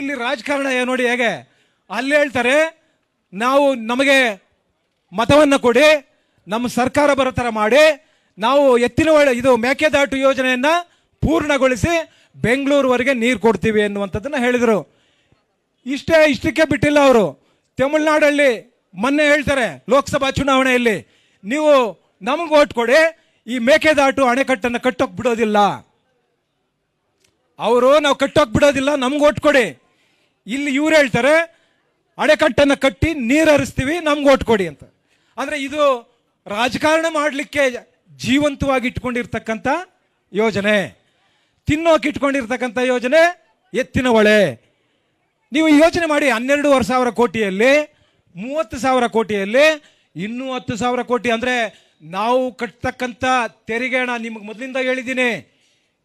ಇಲ್ಲಿ ರಾಜಕಾರಣ ನೋಡಿ ಹೇಗೆ? ಅಲ್ಲಿ ಹೇಳ್ತಾರೆ, ನಾವು ನಮಗೆ ಮತವನ್ನ ಕೊಡಿ, ನಮ್ಮ ಸರ್ಕಾರ ಬರೋ ಥರ ಮಾಡಿ, ನಾವು ಎತ್ತಿನ ಒಳ್ಳೆ ಇದು ಮೇಕೆದಾಟು ಯೋಜನೆಯನ್ನ ಪೂರ್ಣಗೊಳಿಸಿ ಬೆಂಗಳೂರುವರೆಗೆ ನೀರು ಕೊಡ್ತೀವಿ ಎನ್ನುವಂಥದ್ದನ್ನ ಹೇಳಿದರು. ಇಷ್ಟೇ ಇಷ್ಟಕ್ಕೆ ಬಿಟ್ಟಿಲ್ಲ ಅವರು. ತಮಿಳ್ನಾಡಲ್ಲಿ ಮೊನ್ನೆ ಹೇಳ್ತಾರೆ ಲೋಕಸಭಾ ಚುನಾವಣೆಯಲ್ಲಿ, ನೀವು ನಮಗೆ ಓಟ್ ಕೊಡಿ, ಈ ಮೇಕೆದಾಟು ಅಣೆಕಟ್ಟನ್ನು ಕಟ್ಟೋಕ್ ಬಿಡೋದಿಲ್ಲ. ಅವರು, ನಾವು ಕಟ್ಟೋಕ್ ಬಿಡೋದಿಲ್ಲ, ನಮ್ಗೆ ಓಟ್ ಕೊಡಿ. ಇಲ್ಲಿ ಇವ್ರು ಹೇಳ್ತಾರೆ ಅಡೆಕಟ್ಟನ್ನು ಕಟ್ಟಿ ನೀರು ಹರಿಸ್ತೀವಿ, ನಮ್ಗೆ ಓಟ್ ಕೊಡಿ ಅಂತ. ಅಂದ್ರೆ ಇದು ರಾಜಕಾರಣ ಮಾಡಲಿಕ್ಕೆ ಜೀವಂತವಾಗಿ ಇಟ್ಕೊಂಡಿರ್ತಕ್ಕಂಥ ಯೋಜನೆ. ತಿನ್ನೋಕೆ ಇಟ್ಕೊಂಡಿರ್ತಕ್ಕಂಥ ಯೋಜನೆ, ಎತ್ತಿನ ಹೊಳೆ. ನೀವು ಯೋಚನೆ ಮಾಡಿ ಹನ್ನೆರಡೂವರೆ ಸಾವಿರ ಕೋಟಿಯಲ್ಲಿ, ಮೂವತ್ತು ಸಾವಿರ ಕೋಟಿಯಲ್ಲಿ, ಇನ್ನೂ ಹತ್ತು ಸಾವಿರ ಕೋಟಿ ಅಂದರೆ ನಾವು ಕಟ್ತಕ್ಕಂಥ ತೆರಿಗೆ ಹಣ ನಿಮಗೆ ಮೊದಲಿಂದ ಹೇಳಿದ್ದೀನಿ.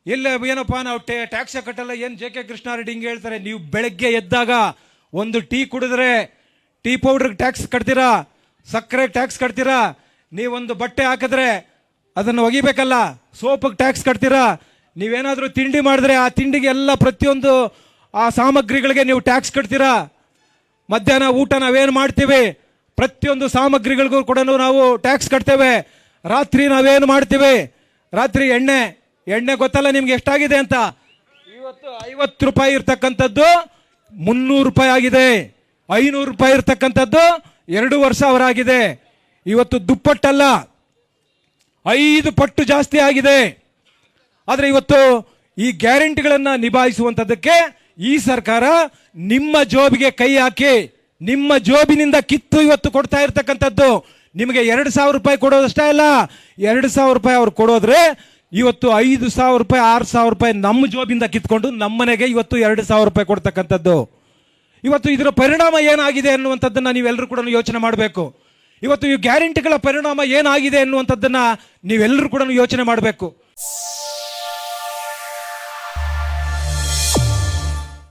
ಎಲ್ಲ ಏನಪ್ಪ ನಾವು ಟ್ಯಾಕ್ಸ್ ಕಟ್ಟಲ್ಲ, ಏನು ಜೆ ಕೆ ಕೃಷ್ಣಾರೆಡ್ಡಿ ಹಿಂಗೆ ಹೇಳ್ತಾರೆ? ನೀವು ಬೆಳಗ್ಗೆ ಎದ್ದಾಗ ಒಂದು ಟೀ ಕುಡಿದ್ರೆ ಟೀ ಪೌಡ್ರಿಗೆ ಟ್ಯಾಕ್ಸ್ ಕಟ್ತೀರಾ? ಸಕ್ಕರೆ ಟ್ಯಾಕ್ಸ್ ಕಟ್ತೀರಾ? ನೀವೊಂದು ಬಟ್ಟೆ ಹಾಕಿದ್ರೆ ಅದನ್ನು ಒಗಿಬೇಕಲ್ಲ? ಸೋಪಿಗೆ ಟ್ಯಾಕ್ಸ್ ಕಟ್ತೀರಾ? ನೀವೇನಾದರೂ ತಿಂಡಿ ಮಾಡಿದ್ರೆ ಆ ತಿಂಡಿಗೆ ಎಲ್ಲ ಪ್ರತಿಯೊಂದು, ಆ ಸಾಮಗ್ರಿಗಳಿಗೆ ನೀವು ಟ್ಯಾಕ್ಸ್ ಕಟ್ತೀರಾ? ಮಧ್ಯಾಹ್ನ ಊಟ ನಾವೇನು ಮಾಡ್ತೀವಿ? ಪ್ರತಿಯೊಂದು ಸಾಮಗ್ರಿಗಳಿಗೂ ಕೂಡ ನಾವು ಟ್ಯಾಕ್ಸ್ ಕಟ್ತೇವೆ. ರಾತ್ರಿ ನಾವೇನು ಮಾಡ್ತೀವಿ? ರಾತ್ರಿ ಎಣ್ಣೆ ಎಣ್ಣೆ ಗೊತ್ತಲ್ಲ ನಿಮ್ಗೆ ಎಷ್ಟಾಗಿದೆ ಅಂತ? ಇವತ್ತು ಐವತ್ತು ರೂಪಾಯಿ ಇರ್ತಕ್ಕಂಥದ್ದು ಮುನ್ನೂರು ರೂಪಾಯಿ ಆಗಿದೆ. ಐನೂರು ರೂಪಾಯಿ ಇರ್ತಕ್ಕಂಥದ್ದು ಎರಡು ವರ್ಷ ಆಗಿದೆ ಇವತ್ತು ದುಪ್ಪಟ್ಟಲ್ಲ. ಐದು ಪಟ್ಟು ಜಾಸ್ತಿ ಆಗಿದೆ. ಆದರೆ ಇವತ್ತು ಈ ಗ್ಯಾರಂಟಿಗಳನ್ನು ನಿಭಾಯಿಸುವಂಥದ್ದಕ್ಕೆ ಈ ಸರ್ಕಾರ ನಿಮ್ಮ ಜೋಬಿಗೆ ಕೈ ಹಾಕಿ, ನಿಮ್ಮ ಜೋಬಿನಿಂದ ಕಿತ್ತು ಇವತ್ತು ಕೊಡ್ತಾ ಇರ್ತಕ್ಕಂಥದ್ದು. ನಿಮಗೆ ಎರಡು ಸಾವಿರ ರೂಪಾಯಿ ಕೊಡೋದಷ್ಟೇ ಅಲ್ಲ, ಎರಡು ಸಾವಿರ ರೂಪಾಯಿ ಅವ್ರು ಕೊಡೋದ್ರೆ ಇವತ್ತು ಐದು ಸಾವಿರ ರೂಪಾಯಿ, ಆರು ಸಾವಿರ ರೂಪಾಯಿ ನಮ್ಮ ಜೋಬಿಂದ ಕಿತ್ಕೊಂಡು ನಮ್ಮನೆಗೆ ಇವತ್ತು ಎರಡು ಸಾವಿರ ರೂಪಾಯಿ ಕೊಡ್ತಕ್ಕಂಥದ್ದು. ಇವತ್ತು ಇದರ ಪರಿಣಾಮ ಏನಾಗಿದೆ ಅನ್ನುವಂಥದ್ದನ್ನು ನೀವೆಲ್ಲರೂ ಕೂಡ ಯೋಚನೆ ಮಾಡಬೇಕು. ಇವತ್ತು ಈ ಗ್ಯಾರಂಟಿಗಳ ಪರಿಣಾಮ ಏನಾಗಿದೆ ಅನ್ನುವಂಥದ್ದನ್ನು ನೀವೆಲ್ಲರೂ ಕೂಡ ಯೋಚನೆ ಮಾಡಬೇಕು.